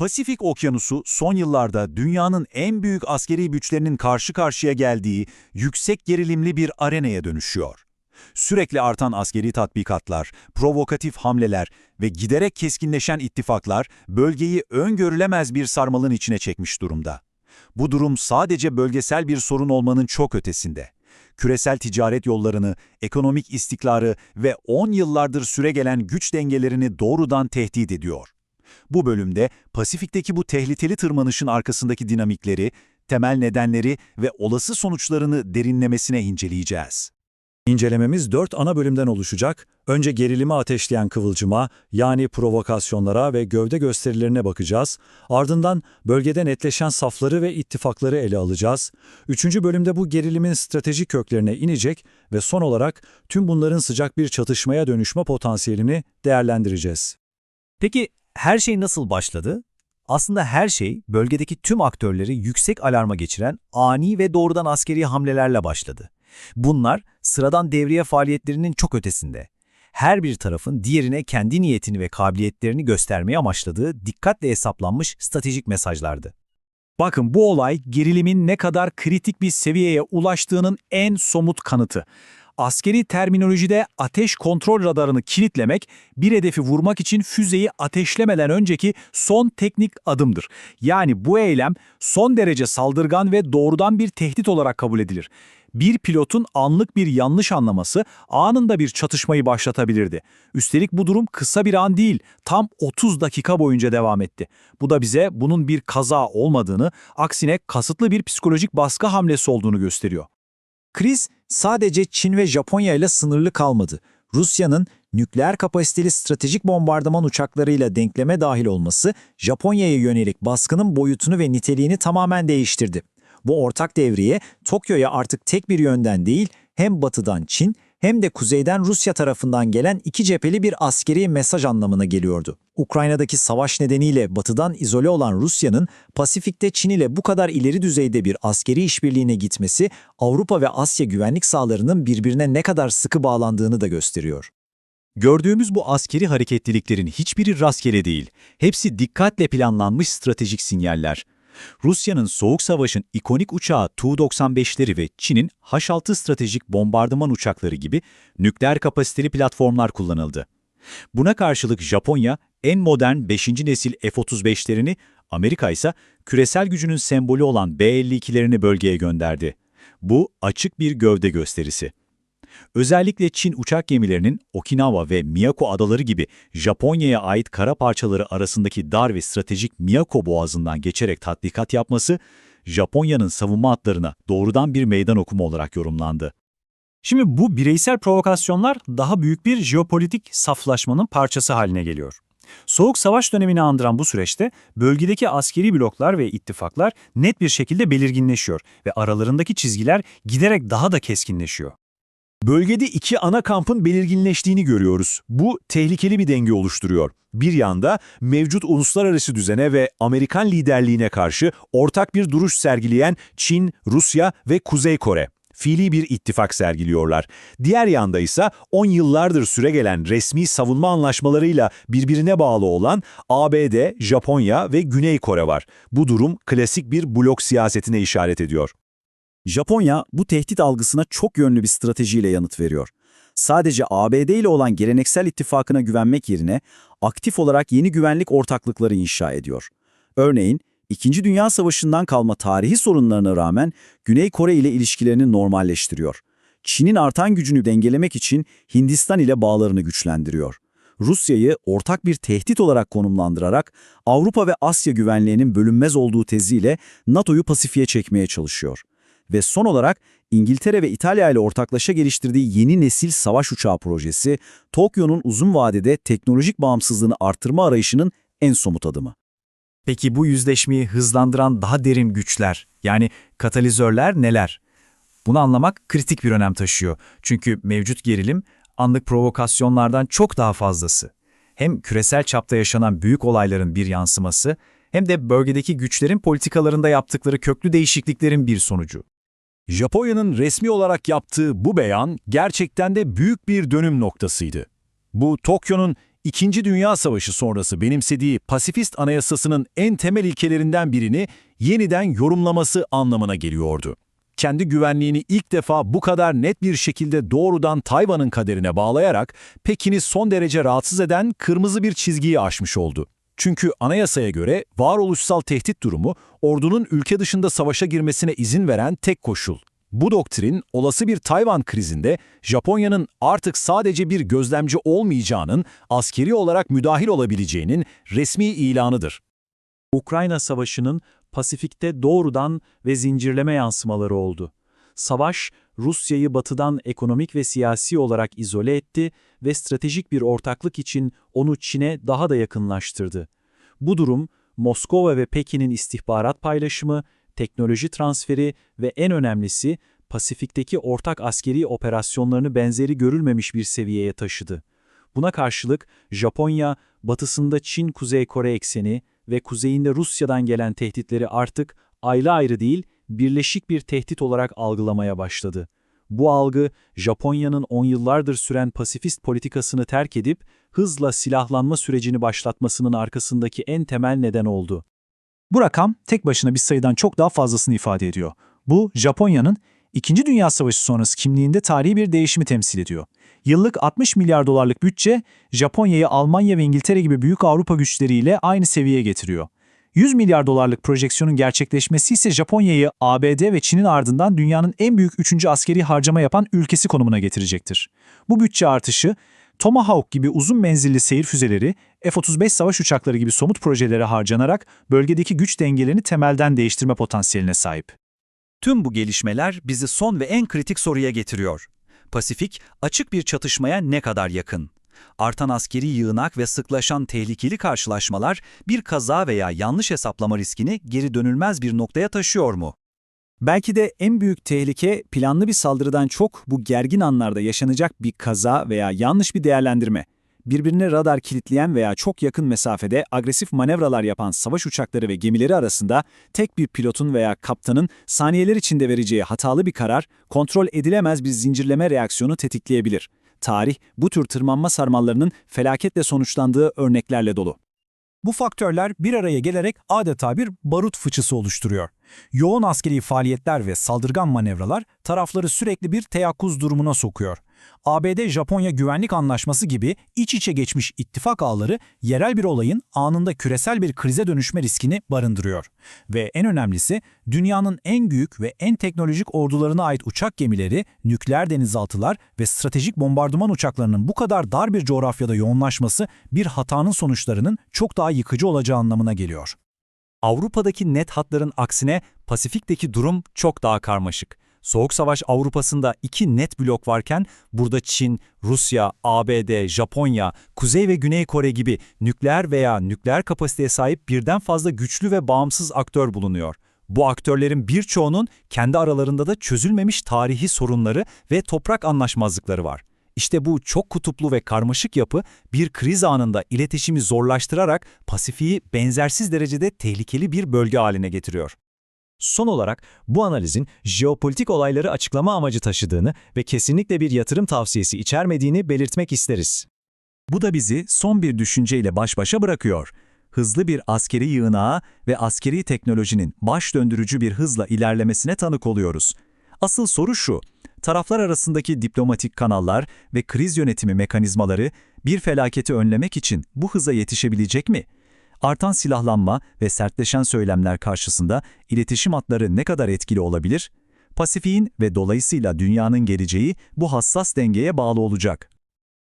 Pasifik Okyanusu son yıllarda dünyanın en büyük askeri güçlerinin karşı karşıya geldiği yüksek gerilimli bir arenaya dönüşüyor. Sürekli artan askeri tatbikatlar, provokatif hamleler ve giderek keskinleşen ittifaklar bölgeyi öngörülemez bir sarmalın içine çekmiş durumda. Bu durum sadece bölgesel bir sorun olmanın çok ötesinde. Küresel ticaret yollarını, ekonomik istikrarı ve 10 yıllardır süregelen güç dengelerini doğrudan tehdit ediyor. Bu bölümde Pasifik'teki bu tehlikeli tırmanışın arkasındaki dinamikleri, temel nedenleri ve olası sonuçlarını derinlemesine inceleyeceğiz. İncelememiz dört ana bölümden oluşacak. Önce gerilimi ateşleyen kıvılcıma, yani provokasyonlara ve gövde gösterilerine bakacağız. Ardından bölgede netleşen safları ve ittifakları ele alacağız. Üçüncü bölümde bu gerilimin stratejik köklerine inecek ve son olarak tüm bunların sıcak bir çatışmaya dönüşme potansiyelini değerlendireceğiz. Peki her şey nasıl başladı? Aslında her şey bölgedeki tüm aktörleri yüksek alarma geçiren ani ve doğrudan askeri hamlelerle başladı. Bunlar sıradan devriye faaliyetlerinin çok ötesinde. Her bir tarafın diğerine kendi niyetini ve kabiliyetlerini göstermeye amaçladığı dikkatle hesaplanmış stratejik mesajlardı. Bakın bu olay gerilimin ne kadar kritik bir seviyeye ulaştığının en somut kanıtı. Askeri terminolojide ateş kontrol radarını kilitlemek, bir hedefi vurmak için füzeyi ateşlemeden önceki son teknik adımdır. Yani bu eylem son derece saldırgan ve doğrudan bir tehdit olarak kabul edilir. Bir pilotun anlık bir yanlış anlaması anında bir çatışmayı başlatabilirdi. Üstelik bu durum kısa bir an değil, tam 30 dakika boyunca devam etti. Bu da bize bunun bir kaza olmadığını, aksine kasıtlı bir psikolojik baskı hamlesi olduğunu gösteriyor. Kriz sadece Çin ve Japonya ile sınırlı kalmadı. Rusya'nın nükleer kapasiteli stratejik bombardıman uçaklarıyla denkleme dahil olması Japonya'ya yönelik baskının boyutunu ve niteliğini tamamen değiştirdi. Bu ortak devriye Tokyo'ya artık tek bir yönden değil hem batıdan Çin hem de kuzeyden Rusya tarafından gelen iki cepheli bir askeri mesaj anlamına geliyordu. Ukrayna'daki savaş nedeniyle batıdan izole olan Rusya'nın Pasifik'te Çin ile bu kadar ileri düzeyde bir askeri işbirliğine gitmesi Avrupa ve Asya güvenlik sahalarının birbirine ne kadar sıkı bağlandığını da gösteriyor. Gördüğümüz bu askeri hareketliliklerin hiçbiri rastgele değil. Hepsi dikkatle planlanmış stratejik sinyaller. Rusya'nın Soğuk Savaş'ın ikonik uçağı Tu-95'leri ve Çin'in H-6 stratejik bombardıman uçakları gibi nükleer kapasiteli platformlar kullanıldı. Buna karşılık Japonya en modern 5. nesil F-35'lerini, Amerika ise küresel gücünün sembolü olan B-52'lerini bölgeye gönderdi. Bu açık bir gövde gösterisi. Özellikle Çin uçak gemilerinin Okinawa ve Miyako adaları gibi Japonya'ya ait kara parçaları arasındaki dar ve stratejik Miyako boğazından geçerek tatbikat yapması, Japonya'nın savunma hatlarına doğrudan bir meydan okuma olarak yorumlandı. Şimdi bu bireysel provokasyonlar daha büyük bir jeopolitik saflaşmanın parçası haline geliyor. Soğuk Savaş dönemini andıran bu süreçte bölgedeki askeri bloklar ve ittifaklar net bir şekilde belirginleşiyor ve aralarındaki çizgiler giderek daha da keskinleşiyor. Bölgede iki ana kampın belirginleştiğini görüyoruz. Bu tehlikeli bir denge oluşturuyor. Bir yanda mevcut uluslararası düzene ve Amerikan liderliğine karşı ortak bir duruş sergileyen Çin, Rusya ve Kuzey Kore fiili bir ittifak sergiliyorlar. Diğer yanda ise 10 yıllardır süregelen resmi savunma anlaşmalarıyla birbirine bağlı olan ABD, Japonya ve Güney Kore var. Bu durum klasik bir blok siyasetine işaret ediyor. Japonya bu tehdit algısına çok yönlü bir stratejiyle yanıt veriyor. Sadece ABD ile olan geleneksel ittifakına güvenmek yerine aktif olarak yeni güvenlik ortaklıkları inşa ediyor. Örneğin, İkinci Dünya Savaşı'ndan kalma tarihi sorunlarına rağmen Güney Kore ile ilişkilerini normalleştiriyor. Çin'in artan gücünü dengelemek için Hindistan ile bağlarını güçlendiriyor. Rusya'yı ortak bir tehdit olarak konumlandırarak Avrupa ve Asya güvenliğinin bölünmez olduğu teziyle NATO'yu Pasifik'e çekmeye çalışıyor. Ve son olarak İngiltere ve İtalya ile ortaklaşa geliştirdiği yeni nesil savaş uçağı projesi, Tokyo'nun uzun vadede teknolojik bağımsızlığını artırma arayışının en somut adımı. Peki bu yüzleşmeyi hızlandıran daha derin güçler, yani katalizörler neler? Bunu anlamak kritik bir önem taşıyor. Çünkü mevcut gerilim, anlık provokasyonlardan çok daha fazlası. Hem küresel çapta yaşanan büyük olayların bir yansıması, hem de bölgedeki güçlerin politikalarında yaptıkları köklü değişikliklerin bir sonucu. Japonya'nın resmi olarak yaptığı bu beyan gerçekten de büyük bir dönüm noktasıydı. Bu Tokyo'nun İkinci Dünya Savaşı sonrası benimsediği pasifist anayasasının en temel ilkelerinden birini yeniden yorumlaması anlamına geliyordu. Kendi güvenliğini ilk defa bu kadar net bir şekilde doğrudan Tayvan'ın kaderine bağlayarak Pekin'i son derece rahatsız eden kırmızı bir çizgiyi aşmış oldu. Çünkü anayasaya göre varoluşsal tehdit durumu ordunun ülke dışında savaşa girmesine izin veren tek koşul. Bu doktrin olası bir Tayvan krizinde Japonya'nın artık sadece bir gözlemci olmayacağının, askeri olarak müdahil olabileceğinin resmi ilanıdır. Ukrayna Savaşı'nın Pasifik'te doğrudan ve zincirleme yansımaları oldu. Savaş, Rusya'yı batıdan ekonomik ve siyasi olarak izole etti ve stratejik bir ortaklık için onu Çin'e daha da yakınlaştırdı. Bu durum, Moskova ve Pekin'in istihbarat paylaşımı, teknoloji transferi ve en önemlisi Pasifik'teki ortak askeri operasyonlarını benzeri görülmemiş bir seviyeye taşıdı. Buna karşılık Japonya, batısında Çin-Kuzey Kore ekseni ve kuzeyinde Rusya'dan gelen tehditleri artık ayrı ayrı değil, birleşik bir tehdit olarak algılamaya başladı. Bu algı, Japonya'nın on yıllardır süren pasifist politikasını terk edip hızla silahlanma sürecini başlatmasının arkasındaki en temel neden oldu. Bu rakam tek başına bir sayıdan çok daha fazlasını ifade ediyor. Bu, Japonya'nın İkinci Dünya Savaşı sonrası kimliğinde tarihi bir değişimi temsil ediyor. Yıllık 60 milyar dolarlık bütçe, Japonya'yı Almanya ve İngiltere gibi büyük Avrupa güçleriyle aynı seviyeye getiriyor. 100 milyar dolarlık projeksiyonun gerçekleşmesi ise Japonya'yı ABD ve Çin'in ardından dünyanın en büyük üçüncü askeri harcama yapan ülkesi konumuna getirecektir. Bu bütçe artışı, Tomahawk gibi uzun menzilli seyir füzeleri, F-35 savaş uçakları gibi somut projelere harcanarak bölgedeki güç dengelerini temelden değiştirme potansiyeline sahip. Tüm bu gelişmeler bizi son ve en kritik soruya getiriyor. Pasifik, açık bir çatışmaya ne kadar yakın? Artan askeri yığınak ve sıklaşan tehlikeli karşılaşmalar bir kaza veya yanlış hesaplama riskini geri dönülmez bir noktaya taşıyor mu? Belki de en büyük tehlike planlı bir saldırıdan çok bu gergin anlarda yaşanacak bir kaza veya yanlış bir değerlendirme. Birbirine radar kilitleyen veya çok yakın mesafede agresif manevralar yapan savaş uçakları ve gemileri arasında tek bir pilotun veya kaptanın saniyeler içinde vereceği hatalı bir karar, kontrol edilemez bir zincirleme reaksiyonu tetikleyebilir. Tarih, bu tür tırmanma sarmallarının felaketle sonuçlandığı örneklerle dolu. Bu faktörler bir araya gelerek adeta bir barut fıçısı oluşturuyor. Yoğun askeri faaliyetler ve saldırgan manevralar tarafları sürekli bir teyakkuz durumuna sokuyor. ABD-Japonya Güvenlik Anlaşması gibi iç içe geçmiş ittifak ağları yerel bir olayın anında küresel bir krize dönüşme riskini barındırıyor. Ve en önemlisi dünyanın en büyük ve en teknolojik ordularına ait uçak gemileri, nükleer denizaltılar ve stratejik bombardıman uçaklarının bu kadar dar bir coğrafyada yoğunlaşması bir hatanın sonuçlarının çok daha yıkıcı olacağı anlamına geliyor. Avrupa'daki net hatların aksine Pasifik'teki durum çok daha karmaşık. Soğuk Savaş Avrupa'sında iki net blok varken burada Çin, Rusya, ABD, Japonya, Kuzey ve Güney Kore gibi nükleer veya nükleer kapasiteye sahip birden fazla güçlü ve bağımsız aktör bulunuyor. Bu aktörlerin birçoğunun kendi aralarında da çözülmemiş tarihi sorunları ve toprak anlaşmazlıkları var. İşte bu çok kutuplu ve karmaşık yapı bir kriz anında iletişimi zorlaştırarak Pasifik'i benzersiz derecede tehlikeli bir bölge haline getiriyor. Son olarak bu analizin jeopolitik olayları açıklama amacı taşıdığını ve kesinlikle bir yatırım tavsiyesi içermediğini belirtmek isteriz. Bu da bizi son bir düşünceyle baş başa bırakıyor. Hızlı bir askeri yığınağa ve askeri teknolojinin baş döndürücü bir hızla ilerlemesine tanık oluyoruz. Asıl soru şu, taraflar arasındaki diplomatik kanallar ve kriz yönetimi mekanizmaları bir felaketi önlemek için bu hıza yetişebilecek mi? Artan silahlanma ve sertleşen söylemler karşısında iletişim hatları ne kadar etkili olabilir? Pasifik'in ve dolayısıyla dünyanın geleceği bu hassas dengeye bağlı olacak.